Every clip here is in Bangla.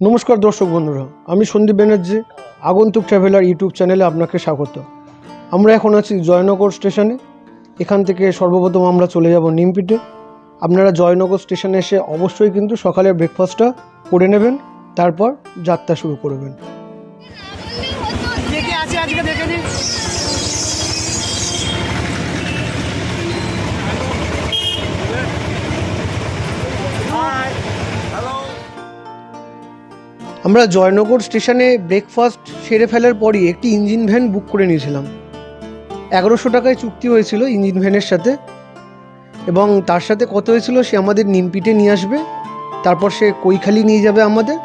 নমস্কার দর্শক বন্ধুরা, আমি সন্দীপ ব্যানার্জি, আগন্তুক ট্রাভেলার ইউটিউব চ্যানেলে আপনাকে স্বাগত। আমরা এখন আছি জয়নগর স্টেশনে, এখান থেকে সর্বপ্রথম আমরা চলে যাব নিমপিটে। আপনারা জয়নগর স্টেশনে এসে অবশ্যই কিন্তু সকালের ব্রেকফাস্টটা করে নেবেন, তারপর যাত্রা শুরু করবেন। আজকে আমরা জয়নগর স্টেশনে ব্রেকফাস্ট সেরে ফেলার পরই একটি ইঞ্জিন ভ্যান বুক করে নিয়েছিলাম। এগারোশো টাকায় চুক্তি হয়েছিল ইঞ্জিন ভ্যানের সাথে এবং তার সাথে কত হয়েছিল সে আমাদের নিমপিটে নিয়ে আসবে, তারপর সে কৈখালি নিয়ে যাবে আমাদের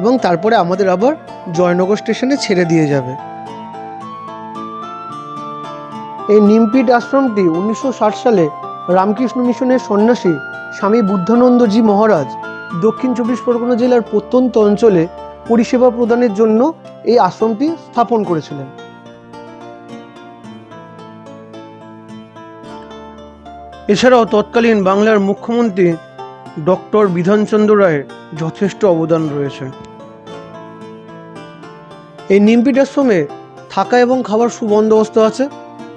এবং তারপরে আমাদের আবার জয়নগর স্টেশনে ছেড়ে দিয়ে যাবে। এই নিমপিট আশ্রমটি উনিশশো ষাট সালে রামকৃষ্ণ মিশনের সন্ন্যাসী স্বামী বুদ্ধানন্দজি মহারাজ দক্ষিণ চব্বিশ পরগনা জেলার প্রত্যন্ত অঞ্চলে পরিষেবা প্রদানের জন্য এই আশ্রমটি স্থাপন করেছিলেন। এছাড়াও তৎকালীন বাংলার মুখ্যমন্ত্রী ডক্টর বিধানচন্দ্র রায়ের যথেষ্ট অবদান রয়েছে। এই নিমপিট আশ্রমে থাকা এবং খাবার সুবন্দোবস্ত আছে।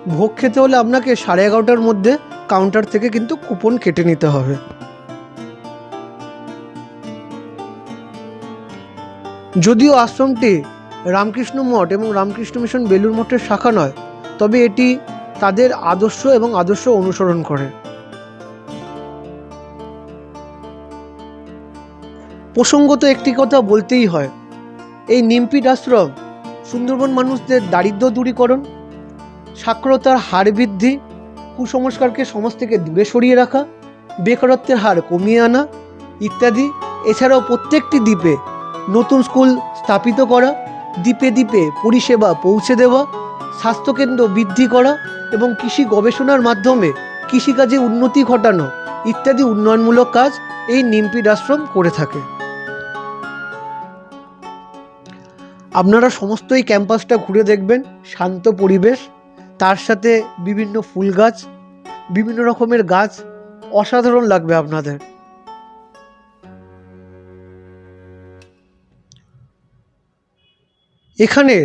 ভোগ খেতে হলে আপনাকে সাড়ে এগারোটার মধ্যে কাউন্টার থেকে কিন্তু কুপন কেটে নিতে হবে। যদিও আশ্রমটি রামকৃষ্ণ মঠ এবং রামকৃষ্ণ মিশন বেলুর মঠের শাখা নয়, তবে এটি তাদের আদর্শ এবং আদর্শ অনুসরণ করে। প্রসঙ্গত একটি কথা বলতেই হয়, এই নিমপিট আশ্রম সুন্দরবন মানুষদের দারিদ্র দূরীকরণ, সাক্ষরতার হার বৃদ্ধি, কুসংস্কারকে সমাজ থেকে দূরে সরিয়ে রাখা, বেকারত্বের হার কমিয়ে আনা ইত্যাদি, এছাড়াও প্রত্যেকটি দ্বীপে নতুন স্কুল স্থাপিত করা, দ্বীপে দ্বীপে পরিষেবা পৌঁছে দেওয়া, স্বাস্থ্যকেন্দ্র বৃদ্ধি করা এবং কৃষি গবেষণার মাধ্যমে কৃষিকাজে উন্নতি ঘটানো ইত্যাদি উন্নয়নমূলক কাজ এই নিমপিড আশ্রম করে থাকে। আপনারা সমস্ত এই ক্যাম্পাসটা ঘুরে দেখবেন, শান্ত পরিবেশ, তার সাথে বিভিন্ন ফুল গাছ, বিভিন্ন রকমের গাছ, অসাধারণ লাগবে আপনাদের। এখানে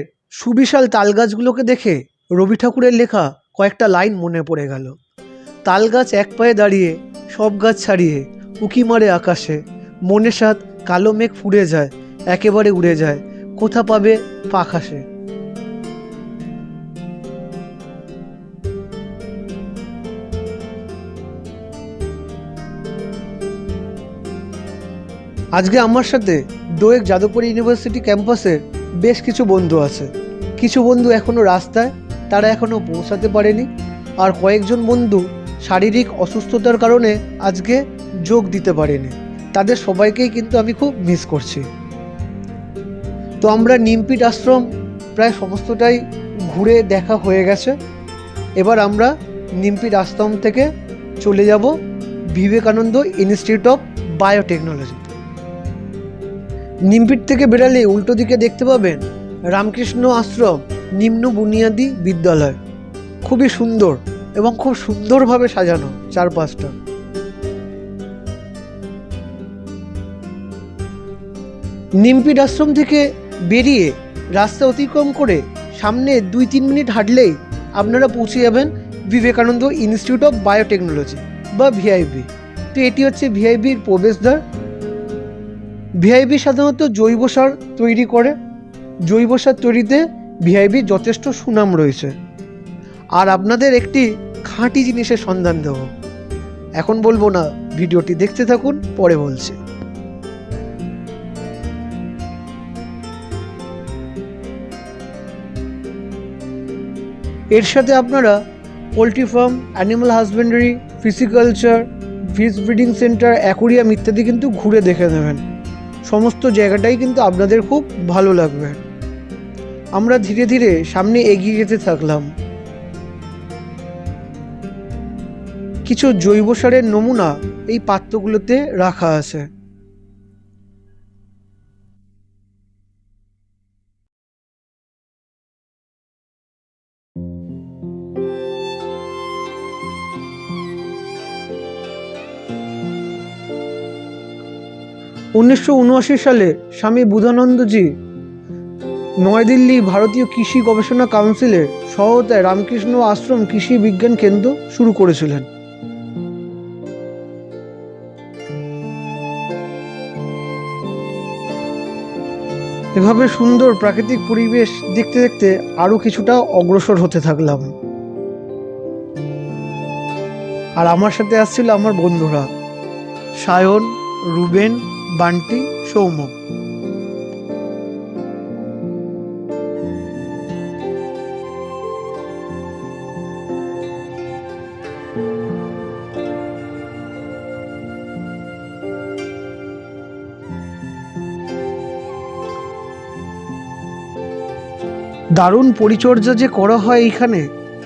সুবিশাল তাল গাছগুলোকে দেখে রবি ঠাকুরের লেখা কয়েকটা লাইন মনে পড়ে গেল। তাল গাছ এক পায়ে দাঁড়িয়ে, সব গাছ ছাড়িয়ে, উকি মারে আকাশে। মনে সাত কালো মেঘ ফুরে যায়, একেবারে উড়ে যায়, কোথা পাবে পাখ আসে আজকে আমার সাথে ডোয়েক যাদবপুর ইউনিভার্সিটি ক্যাম্পাসের বেশ কিছু বন্ধু আছে। কিছু বন্ধু এখনও রাস্তায়, তারা এখনও পৌঁছাতে পারেনি। আর কয়েকজন বন্ধু শারীরিক অসুস্থতার কারণে আজকে যোগ দিতে পারেনি। তাদের সবাইকেই কিন্তু আমি খুব মিস করছি। তো আমরা নিমপিট আশ্রম প্রায় সমস্তটাই ঘুরে দেখা হয়ে গেছে। এবার আমরা নিমপিট আশ্রম থেকে চলে যাব Vivekananda Institute of Biotechnology. Nimpith থেকে বেরালে উল্টো দিকে দেখতে পাবেন রামকৃষ্ণ আশ্রম, নিম্ন বুনিয়াদি বিদ্যালয়। খুবই সুন্দর এবং খুব সুন্দরভাবে সাজানো চারপাশটা। নিমপিট আশ্রম থেকে বেরিয়ে রাস্তা অতিক্রম করে সামনে দুই তিন মিনিট হাঁটলেই আপনারা পৌঁছে যাবেন বিবেকানন্দ ইনস্টিটিউট অফ বায়োটেকনোলজি বা ভিআইবি। তো এটি হচ্ছে ভিআইবির প্রবেশদ্বার। ভিআইবি সাধারণত জৈব সার তৈরি করে। জৈব সার তৈরিতে ভিআইবির যথেষ্ট সুনাম রয়েছে। আর আপনাদের একটি খাঁটি জিনিসের সন্ধান দেব। এখন বলব না, ভিডিওটি দেখতে থাকুন, পরে বলছি। এর সাথে আপনারা poultry farm, animal husbandry, pisciculture fish breeding centre, aquarium ইত্যাদি কিন্তু ঘুরে দেখে নেবেন। সমস্ত জায়গাটাই কিন্তু আপনাদের খুব ভালো লাগবে। আমরা ধীরে ধীরে সামনে এগিয়ে যেতে থাকলাম। কিছু জৈব সারের নমুনা এই পাত্রগুলোতে রাখা আছে। উনিশশো উনআশি সালে স্বামী বুধানন্দজি নয়াদিল্লি ভারতীয় কৃষি গবেষণা কাউন্সিলের সহায়তায় রামকৃষ্ণ আশ্রম কৃষি বিজ্ঞান কেন্দ্র শুরু করেছিলেন। এভাবে সুন্দর প্রাকৃতিক পরিবেশ দেখতে দেখতে আরও কিছুটা অগ্রসর হতে থাকলাম। আর আমার সাথে আসছিল আমার বন্ধুরা, সায়ন, রুবেন বান্টি, সৌম্য। দারুণ পরিচর্যা যে করা হয় এইখানে,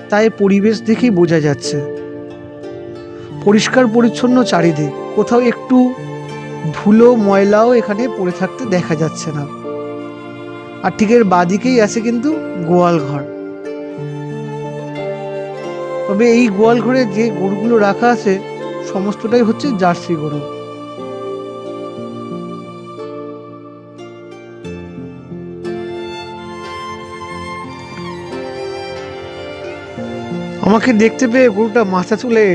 তাই পরিবেশ দেখেই বোঝা যাচ্ছে। পরিষ্কার পরিচ্ছন্ন চারিদিক, কোথাও একটু ধুলো, ময়লাও এখানে পড়ে থাকতে দেখা যাচ্ছে না। আর ঠিক এর বাদিকেই আছে কিন্তু গোয়াল ঘর। তবে এই গোয়াল ঘরে যে গরুগুলো রাখা আছে, সমস্তটাই হচ্ছে জার্সি গরু। আমাকে দেখতে পেয়ে গরুটা মাথা তুলে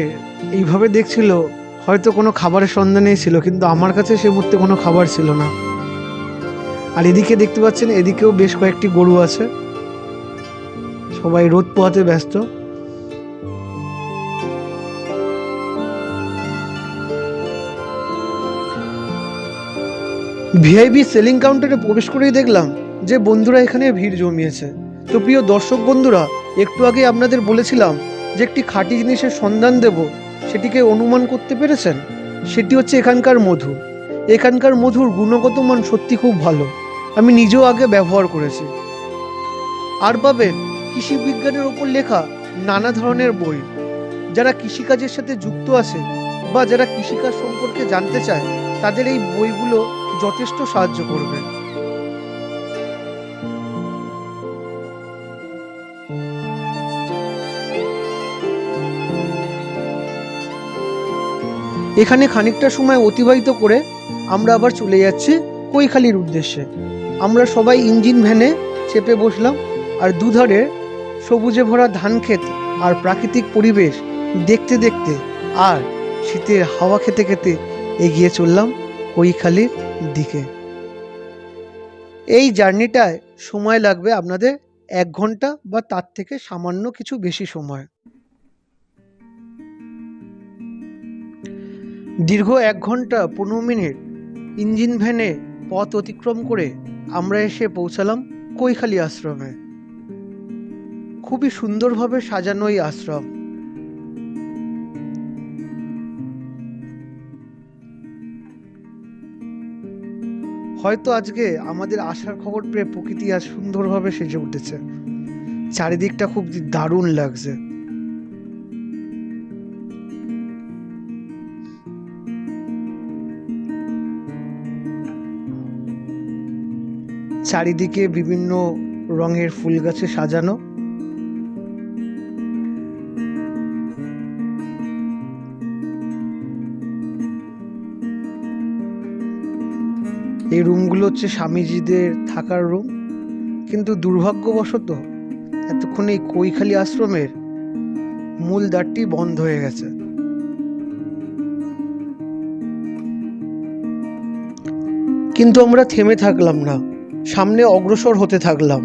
এইভাবে দেখছিল। হয়তো কোনো খাবারের সন্ধানেই ছিল, কিন্তু আমার কাছে সে মুহূর্তে কোনো খাবার ছিল না। আর এদিকে দেখতে পাচ্ছেন, এদিকেও বেশ কয়েকটি গরু আছে। সবাই রোদ পোহাতে ব্যস্ত। ভিআইপি সেলিং কাউন্টারে প্রবেশ করেই দেখলাম যে বন্ধুরা এখানে ভিড় জমিয়েছে। তো প্রিয় দর্শক বন্ধুরা, একটু আগে আপনাদের বলেছিলাম যে একটি খাঁটি জিনিসের সন্ধান দেব। সেটিকে অনুমান করতে পেরেছেন? সেটি হচ্ছে এখানকার মধু। এখানকার মধুর গুণগত মান সত্যি খুব ভালো। আমি নিজেও আগে ব্যবহার করেছি। আর পাবেন কৃষি বিজ্ঞানের ওপর লেখা নানা ধরনের বই। যারা কৃষিকাজের সাথে যুক্ত আছে বা যারা কৃষিকাজ সম্পর্কে জানতে চায়, তাদের এই বইগুলো যথেষ্ট সাহায্য করবে। এখানে খানিকটা সময় অতিবাহিত করে আমরা আবার চলে যাচ্ছি কৈখালির উদ্দেশ্যে। আমরা সবাই ইঞ্জিন ভ্যানে চেপে বসলাম আর দুধারে সবুজে ভরা ধান ক্ষেত আর প্রাকৃতিক পরিবেশ দেখতে দেখতে আর শীতের হাওয়া খেতে খেতে এগিয়ে চললাম কৈখালির দিকে। এই জার্নিটায় সময় লাগবে আপনাদের এক ঘণ্টা বা তার থেকে সামান্য কিছু বেশি সময়। দীর্ঘ এক ঘণ্টা পনেরো মিনিট ইঞ্জিন ভ্যানে পথ অতিক্রম করে আমরা এসে পৌঁছালাম কৈখালি আশ্রমে। খুবই সুন্দরভাবে সাজানো এই আশ্রম। হয়তো আজকে আমাদের আসার খবর পেয়ে প্রকৃতি আজ সুন্দরভাবে সেজে উঠেছে। চারিদিকটা খুব দারুণ লাগছে। চারিদিকে বিভিন্ন রঙের ফুল গাছে সাজানো। এই রুমগুলো হচ্ছে স্বামীজিদের থাকার রুম। কিন্তু দুর্ভাগ্যবশত এতক্ষণ এই কৈখালি আশ্রমের মূল দ্বারটি বন্ধ হয়ে গেছে। কিন্তু আমরা থেমে থাকলাম না। সামনে অগ্রসর হতে থাকলাম।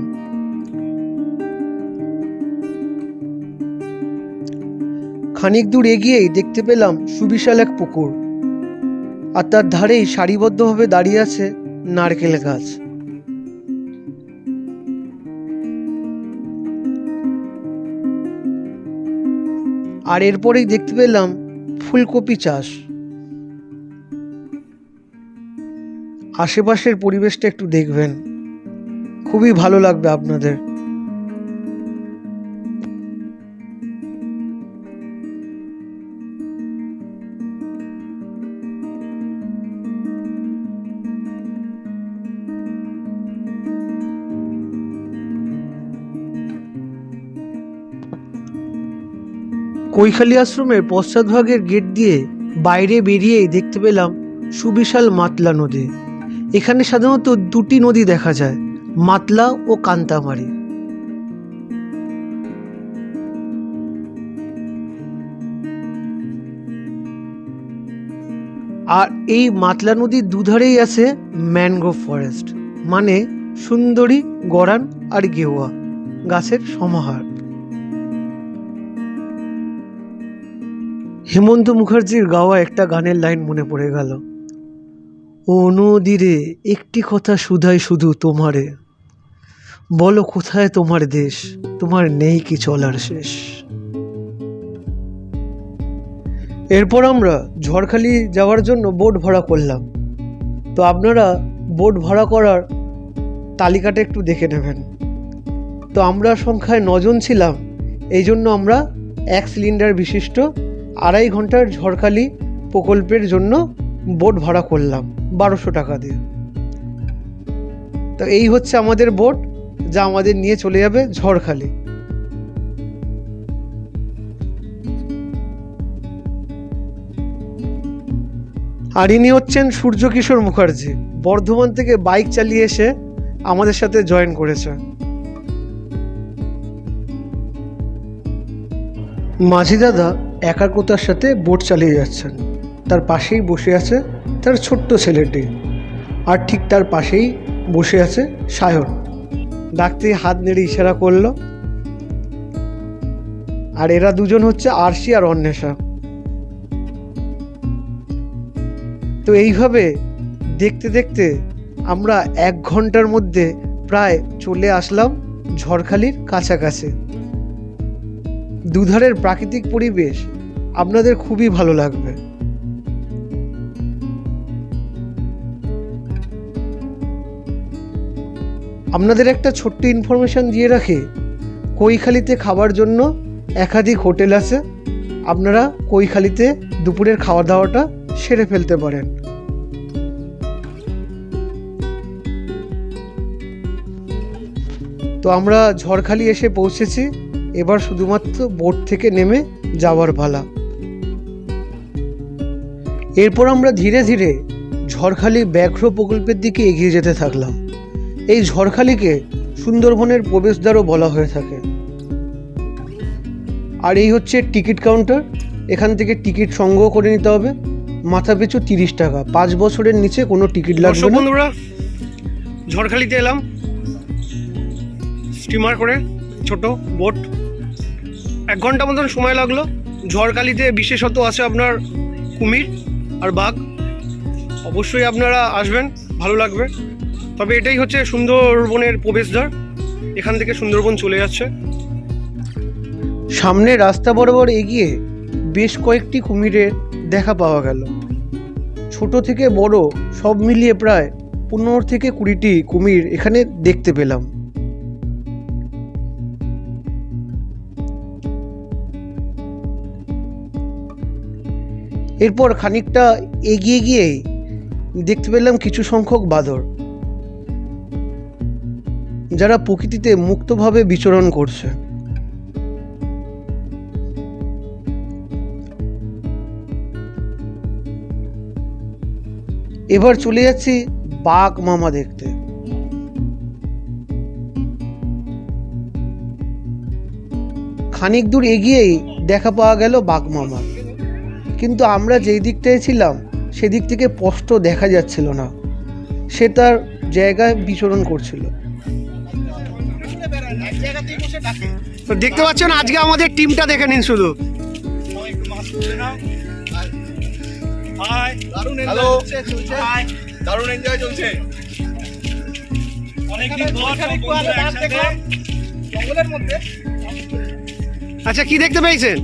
খানিক দূর এগিয়েই দেখতে পেলাম সুবিশাল এক পুকুর। আর তার ধারেই সারিবদ্ধভাবে দাঁড়িয়ে আছে নারকেল গাছ। আর এরপরেই দেখতে পেলাম ফুলকপি চাষ। আশেপাশের পরিবেশটা একটু দেখবেন। খুবই ভালো লাগবে আপনাদের। কৈখালি আশ্রমের পশ্চাৎভাগের গেট দিয়ে বাইরে বেরিয়েই দেখতে পেলাম সুবিশাল মাতলা নদী। এখানে সাধারণত দুটি নদী দেখা যায়। মাতলা ও কান্তামারি। আর এই মাতলা নদীর দুধারেই আছে ম্যানগ্রোভ ফরেস্ট মানে সুন্দরী, গরান আর গেওয়া গাছের সমাহার। হেমন্ত মুখার্জির গাওয়া একটা গানের লাইন মনে পড়ে গেল, ও নদীরে, একটি কথা শুধাই শুধু তোমারে। বলো কোথায় তোমার দেশ? তোমার নেই কি চলার শেষ? এরপর আমরা ঝড়খালি যাওয়ার জন্য বোট ভাড়া করলাম। তো আপনারা বোট ভাড়া করার তালিকাটা একটু দেখে নেবেন। তো আমরা সংখ্যায় নজন ছিলাম, এই জন্য আমরা এক সিলিন্ডার বিশিষ্ট আড়াই ঘণ্টার ঝড়খালি প্রকল্পের জন্য বোট ভাড়া করলাম, বারোশো টাকা দিয়ে। তো এই হচ্ছে আমাদের বোট। যা আমাদের নিয়ে চলে যাবে ঝড়খালি। আর ইনি হচ্ছেন সূর্যকিশোর মুখার্জি। বর্ধমান থেকে বাইক চালিয়ে এসে আমাদের সাথে জয়েন করেছে। মাঝি দাদা একাগ্রতার সাথে বোট চালিয়ে যাচ্ছেন। তার পাশেই বসে আছে তার ছোট্ট ছেলেটি। আর ঠিক তার পাশেই বসে আছে সায়ন। ডাকতে হাত নেড়ে ইশারা করল। আর এরা দুজন হচ্ছে আরশি আর অন্বেষা। তো এইভাবে দেখতে দেখতে আমরা এক ঘণ্টার মধ্যে প্রায় চলে আসলাম ঝড়খালির কাছাকাছি। দুধারের প্রাকৃতিক পরিবেশ আপনাদের খুবই ভালো লাগবে। আপনাদের একটা ছোট্ট ইনফরমেশন দিয়ে রাখি। কৈখালিতে খাবার জন্য একাধিক হোটেল আছে। আপনারা কৈখালিতে দুপুরের খাওয়া দাওয়াটা সেরে ফেলতে পারেন। তো আমরা ঝড়খালি এসে পৌঁছেছি। এবার শুধুমাত্র বোট থেকে নেমে যাওয়ার পালা। এরপর আমরা ধীরে ধীরে ঝড়খালি ব্যাঘ্র প্রকল্পের দিকে এগিয়ে যেতে থাকলাম। এই ঝড়খালিকে সুন্দরবনের প্রবেশদ্বারও বলা হয়ে থাকে। আর এই হচ্ছে টিকিট কাউন্টার। এখান থেকে টিকিট সংগ্রহ করে নিতে হবে। মাথা পিছু তিরিশ টাকা। পাঁচ বছরের নিচে কোনো টিকিট লাগবে বন্ধুরা, ঝড়খালিতে এলাম। স্টিমার করে, ছোট, বোট। এক ঘণ্টা মতন সময় লাগল। ঝড়খালিতে বিশেষত আছে আপনার কুমির আর বাঘ। অবশ্যই আপনারা আসবেন, ভালো লাগবে। তবে এটাই হচ্ছে সুন্দরবনের প্রবেশদ্বার। এখান থেকে সুন্দরবন চলে যাচ্ছে। সামনে রাস্তা বরাবর এগিয়ে বেশ কয়েকটি কুমিরের দেখা পাওয়া গেল। ছোট থেকে বড় সব মিলিয়ে প্রায় পনেরো থেকে কুড়িটি কুমির এখানে দেখতে পেলাম। এরপর খানিকটা এগিয়ে গিয়েই দেখতে পেলাম কিছু সংখ্যক বাদর। যারা প্রকৃতিতে মুক্তভাবে বিচরণ করছে। এবার চলে যাচ্ছি বাঘ মামা দেখতে। খানিক দূর এগিয়েই দেখা পাওয়া গেল বাঘ মামা। কিন্তু আমরা যেই দিকটায় ছিলাম, সেদিক থেকে স্পষ্ট দেখা যাচ্ছিল না। সে তার জায়গায় বিচরণ করছিল। তো দেখতে পাচ্ছেন আজকে আমাদের টিমটা দেখে নিন শুধু। দারুণ এনজয় চলছে চলছে। দারুণ এনজয় চলছে। জঙ্গলের মধ্যে। আচ্ছা কি দেখতে পেয়েছেন?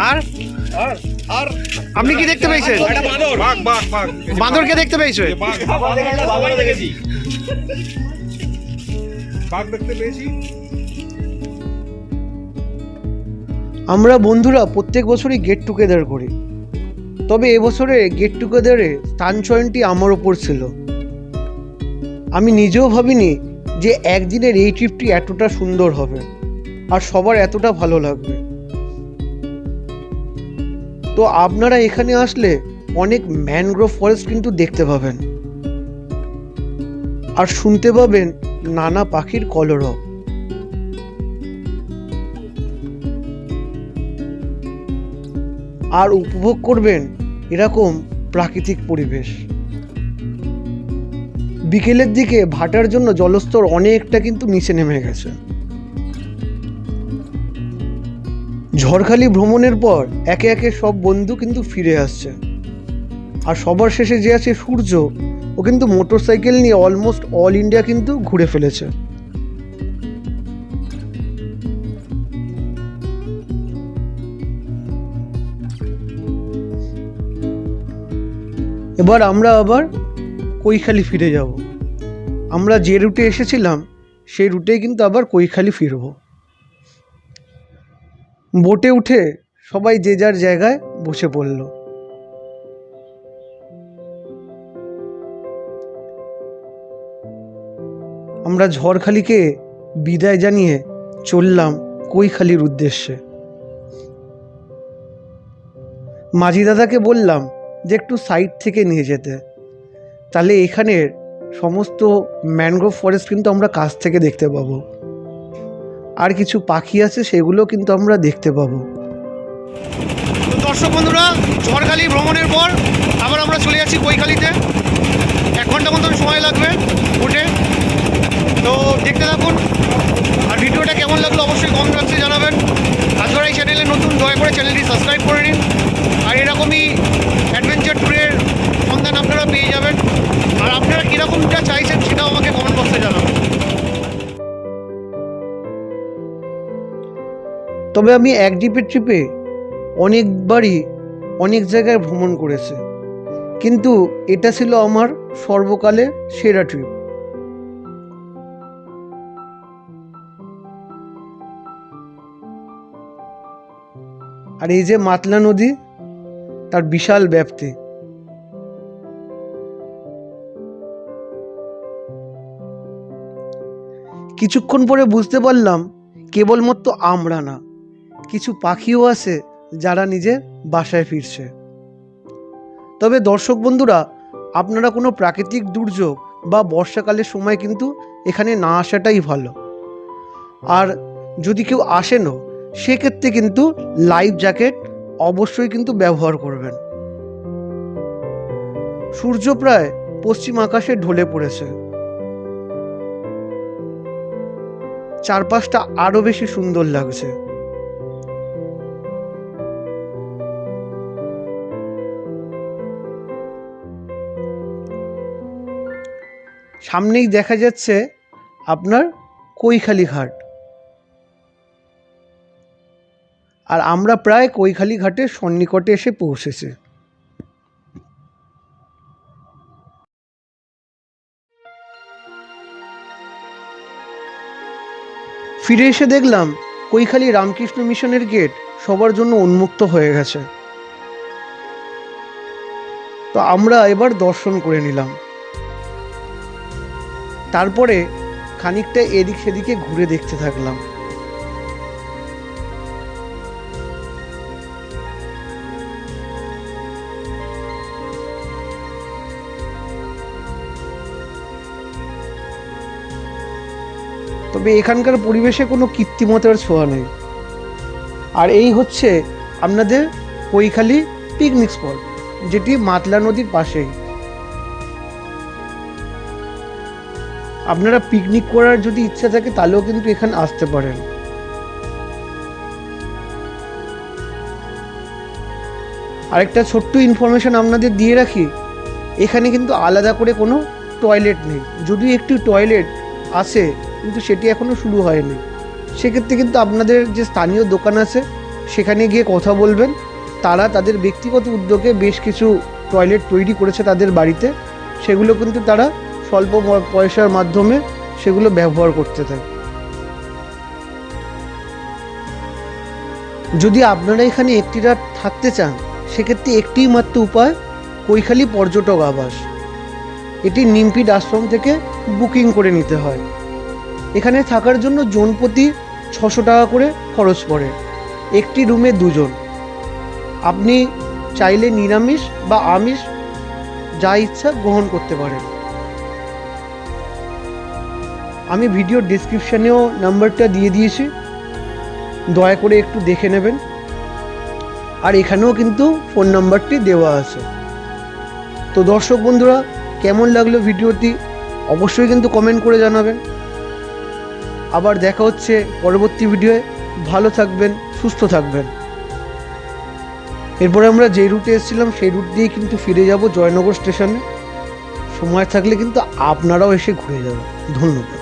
আর? আপনি কি দেখতে পেয়েছেন? বাঁদরকে দেখতে পেয়েছেন? দেখেছি। আমরা বন্ধুরা প্রত্যেক বছরই গেট টুগেদার করি। তবে এবছরে গেট টুগেদারে স্থান চয়নটি আমার ওপর ছিল। আমি নিজেও ভাবিনি যে একদিনের এই ট্রিপটি এতটা সুন্দর হবে আর সবার এতটা ভালো লাগবে। তো আপনারা এখানে আসলে অনেক ম্যানগ্রোভ ফরেস্ট কিন্তু দেখতে পাবেন। আর শুনতে পাবেন নানা পাখির কলরব। আর উপভোগ করবেন এরকম প্রাকৃতিক পরিবেশ। বিকেলের দিকে ভাটার জন্য জলস্তর অনেকটা কিন্তু নিচে নেমে গেছে। ঝড়খালি ভ্রমণের পর একে একে সব বন্ধু কিন্তু ফিরে আসছে। আর সবার শেষে যে আছে সূর্য ও কিন্তু মোটরসাইকেল নিয়ে অলমোস্ট অল ইন্ডিয়া কিন্তু ঘুরে ফেলেছে। এবার আমরা আবার কৈখালি ফিরে যাব। আমরা যে রুটে এসেছিলাম, সেই রুটেই কিন্তু আবার কৈখালি ফিরব। বোটে উঠে সবাই যে যার জায়গায় বসে পড়ল। আমরা ঝড়খালিকে বিদায় জানিয়ে চললাম কৈখালির উদ্দেশ্যে। মাঝি দাদাকে বললাম যে একটু সাইড থেকে নিয়ে যেতে। তাহলে এখানের সমস্ত ম্যানগ্রোভ ফরেস্ট কিন্তু আমরা কাছ থেকে দেখতে পাবো। আর কিছু পাখি আছে সেগুলো কিন্তু আমরা দেখতে পাবো। দর্শক বন্ধুরা, ঝড়খালি ভ্রমণের পর আবার আমরা চলে যাচ্ছি বইখালিতে এক ঘণ্টা মতন সময় লাগবে উঠে। তো দেখতে থাকুন। আর ভিডিওটা কেমন লাগল অবশ্যই কমেন্ট বক্সে জানাবেন। তাছাড়া এই চ্যানেলে নতুন দয়া করে চ্যানেলটি সাবস্ক্রাইব করে নিন। আর এরকমই অ্যাডভেঞ্চার ট্যুরের সন্ধান আপনারা পেয়ে যাবেন। আর আপনারা কীরকমটা চাইছেন সেটাও আমাকে কমেন্ট বক্সে জানাবেন। তবে আমি এক ডিপের ট্রিপে অনেকবারই অনেক জায়গায় ভ্রমণ করেছি। কিন্তু এটা ছিল আমার সর্বকালে সেরা ট্রিপ আর এই যে মাতলা নদী, তার বিশাল ব্যাপ্তি। কিছুক্ষণ পরে বুঝতে পারলাম, কেবলমাত্র আমরা না, কিছু পাখিও আছে যারা নিজের বাসায় ফিরছে। তবে দর্শক বন্ধুরা, আপনারা কোনো প্রাকৃতিক দুর্যোগ বা বর্ষাকালের সময় কিন্তু এখানে না আসাটাই ভালো। আর যদি কেউ আসেনও সেক্ষেত্রে কিন্তু লাইফ জ্যাকেট অবশ্যই কিন্তু ব্যবহার করবেন। সূর্য প্রায় পশ্চিম আকাশে ঢলে পড়েছে। চারপাশটা আরও বেশি সুন্দর লাগছে। সামনেই দেখা যাচ্ছে আপনার কৈখালি ঘাট। আর আমরা প্রায় কৈখালি ঘাটের সন্নিকটে এসে পৌঁছেছি। ফিরে এসে দেখলাম কৈখালি রামকৃষ্ণ মিশনের গেট সবার জন্য উন্মুক্ত হয়ে গেছে। তো আমরা এবার দর্শন করে নিলাম। তারপরে খানিকটা এদিক সেদিকে ঘুরে দেখতে থাকলাম। তবে এখানকার পরিবেশে কোনো কৃত্রিমতার ছোঁয়া নেই। আর এই হচ্ছে আপনাদের কৈখালি পিকনিক স্পট যেটি মাতলা নদীর পাশেই। আপনারা পিকনিক করার যদি ইচ্ছা থাকে, তাহলেও কিন্তু এখানে আসতে পারেন। আরেকটা ছোট্ট ইনফরমেশন আপনাদের দিয়ে রাখি, এখানে কিন্তু আলাদা করে কোনো টয়লেট নেই। যদি একটি টয়লেট আছে কিন্তু সেটি এখনও শুরু হয়নি। সেক্ষেত্রে কিন্তু আপনাদের যে স্থানীয় দোকান আছে, সেখানে গিয়ে কথা বলবেন। তারা তাদের ব্যক্তিগত উদ্যোগে বেশ কিছু টয়লেট তৈরি করেছে তাদের বাড়িতে। সেগুলো কিন্তু তারা স্বল্প পয়সার মাধ্যমে সেগুলো ব্যবহার করতে থাকে। যদি আপনারা এখানে একটি রাত থাকতে চান, সেক্ষেত্রে একটিই মাত্র উপায়, কৈখালি পর্যটক আবাস। এটি নিমপিট আশ্রম থেকে বুকিং করে নিতে হয়। এখানে থাকার জন্য জনপ্রতি ছশো টাকা করে খরচ পড়ে একটি রুমে দুজন। আপনি চাইলে নিরামিষ বা আমিষ যা ইচ্ছা গ্রহণ করতে পারেন। আমি ভিডিও ডিসক্রিপশানেও নাম্বারটা দিয়ে দিয়েছি। দয়া করে একটু দেখে নেবেন। আর এখানেও কিন্তু ফোন নাম্বারটি দেওয়া আছে। তো দর্শক বন্ধুরা, কেমন লাগল ভিডিওটি? অবশ্যই কিন্তু কমেন্ট করে জানাবেন। আবার দেখা হচ্ছে পরবর্তী ভিডিওয়ে। ভালো থাকবেন, সুস্থ থাকবেন। এরপরে আমরা যে রুটে এসেছিলাম, সেই রুট দিয়েই কিন্তু ফিরে যাব জয়নগর স্টেশনে। সময় থাকলে কিন্তু আপনারাও এসে ঘুরে যাবেন। ধন্যবাদ।